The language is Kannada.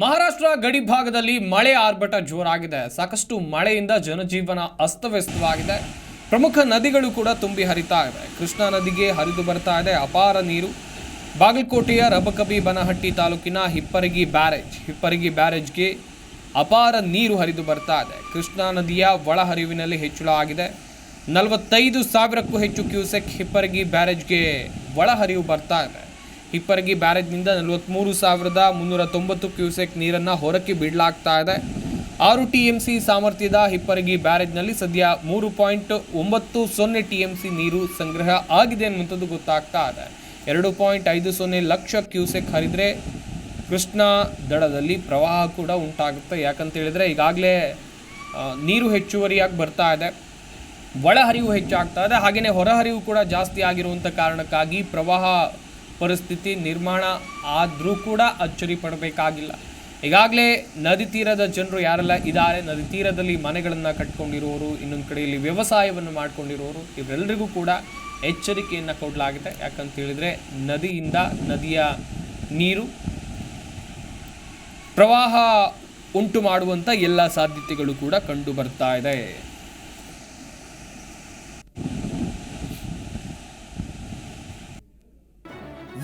ಮಹಾರಾಷ್ಟ್ರ ಗಡಿ ಭಾಗದಲ್ಲಿ ಮಳೆ ಆರ್ಭಟ ಜೋರಾಗಿದೆ. ಸಾಕಷ್ಟು ಮಳೆಯಿಂದ ಜನಜೀವನ ಅಸ್ತವ್ಯಸ್ತವಾಗಿದೆ. ಪ್ರಮುಖ ನದಿಗಳು ಕೂಡ ತುಂಬಿ ಹರಿತಾ ಇದೆ ಕೃಷ್ಣಾ ನದಿಗೆ ಹರಿದು ಬರ್ತಾ ಇದೆ. ಅಪಾರ ನೀರು. ಬಾಗಲಕೋಟೆಯ ರಬಕಬಿ ಬನಹಟ್ಟಿ ತಾಲೂಕಿನ ಹಿಪ್ಪರಗಿ ಬ್ಯಾರೇಜ್. ಹಿಪ್ಪರಗಿ ಬ್ಯಾರೇಜ್ಗೆ ಅಪಾರ ನೀರು ಹರಿದು ಬರ್ತಾ ಇದೆ. ಕೃಷ್ಣಾ ನದಿಯ ಒಳಹರಿವಿನಲ್ಲಿ ಹೆಚ್ಚಳ ಆಗಿದೆ. ನಲವತ್ತೈದು ಸಾವಿರಕ್ಕೂ ಹೆಚ್ಚು ಕ್ಯೂಸೆಕ್ ಹಿಪ್ಪರಗಿ ಬ್ಯಾರೇಜ್ಗೆ ಒಳಹರಿವು ಬರ್ತಾ ಇದೆ. ಹಿಪ್ಪರಗಿ ಬ್ಯಾರೇಜ್ನಿಂದ ನಲವತ್ತ್ಮೂರು ಸಾವಿರದ ಮುನ್ನೂರ ತೊಂಬತ್ತು ಕ್ಯೂಸೆಕ್ ನೀರನ್ನು ಹೊರಕ್ಕೆ ಬಿಡಲಾಗ್ತಾ ಇದೆ. ಆರು ಟಿ ಎಂ ಸಿ ಸಾಮರ್ಥ್ಯದ ಹಿಪ್ಪರಗಿ ಬ್ಯಾರೇಜ್ನಲ್ಲಿ ಸದ್ಯ ಮೂರು ಪಾಯಿಂಟ್ ಒಂಬತ್ತು ಸೊನ್ನೆ ಟಿ ಎಂ ಸಿ ನೀರು ಸಂಗ್ರಹ ಆಗಿದೆ ಅನ್ನುವಂಥದ್ದು ಗೊತ್ತಾಗ್ತಾ ಇದೆ. ಎರಡು ಪಾಯಿಂಟ್ ಐದು ಸೊನ್ನೆ ಲಕ್ಷ ಕ್ಯೂಸೆಕ್ ಹರಿದರೆ ಕೃಷ್ಣಾ ದಡದಲ್ಲಿ ಪ್ರವಾಹ ಕೂಡ ಉಂಟಾಗುತ್ತೆ. ಯಾಕಂತ ಹೇಳಿದರೆ ಈಗಾಗಲೇ ನೀರು ಹೆಚ್ಚುವರಿಯಾಗಿ ಬರ್ತಾ ಇದೆ. ಒಳಹರಿವು ಹೆಚ್ಚಾಗ್ತಾ ಇದೆ. ಹಾಗೆಯೇ ಹೊರಹರಿವು ಕೂಡ ಜಾಸ್ತಿ ಆಗಿರುವಂಥ ಕಾರಣಕ್ಕಾಗಿ ಪ್ರವಾಹ ಪರಿಸ್ಥಿತಿ ನಿರ್ಮಾಣ ಆದರೂ ಕೂಡ ಅಚ್ಚರಿ ಪಡಬೇಕಾಗಿಲ್ಲ. ಈಗಾಗಲೇ ನದಿ ತೀರದ ಜನರು ಯಾರೆಲ್ಲ ಇದ್ದಾರೆ, ನದಿ ತೀರದಲ್ಲಿ ಮನೆಗಳನ್ನು ಕಟ್ಕೊಂಡಿರುವವರು ಇನ್ನೊಂದು ಕಡೆಯಲ್ಲಿ ವ್ಯವಸಾಯವನ್ನು ಮಾಡಿಕೊಂಡಿರೋರು ಇವರೆಲ್ಲರಿಗೂ ಕೂಡ ಎಚ್ಚರಿಕೆಯನ್ನು ಕೊಡಲಾಗಿದೆ. ಯಾಕಂತ ಹೇಳಿದರೆ ನದಿಯಿಂದ ನದಿಯ ನೀರು ಪ್ರವಾಹ ಉಂಟು ಮಾಡುವಂಥ ಎಲ್ಲ ಸಾಧ್ಯತೆಗಳು ಕೂಡ ಕಂಡು ಬರ್ತಾ ಇದೆ.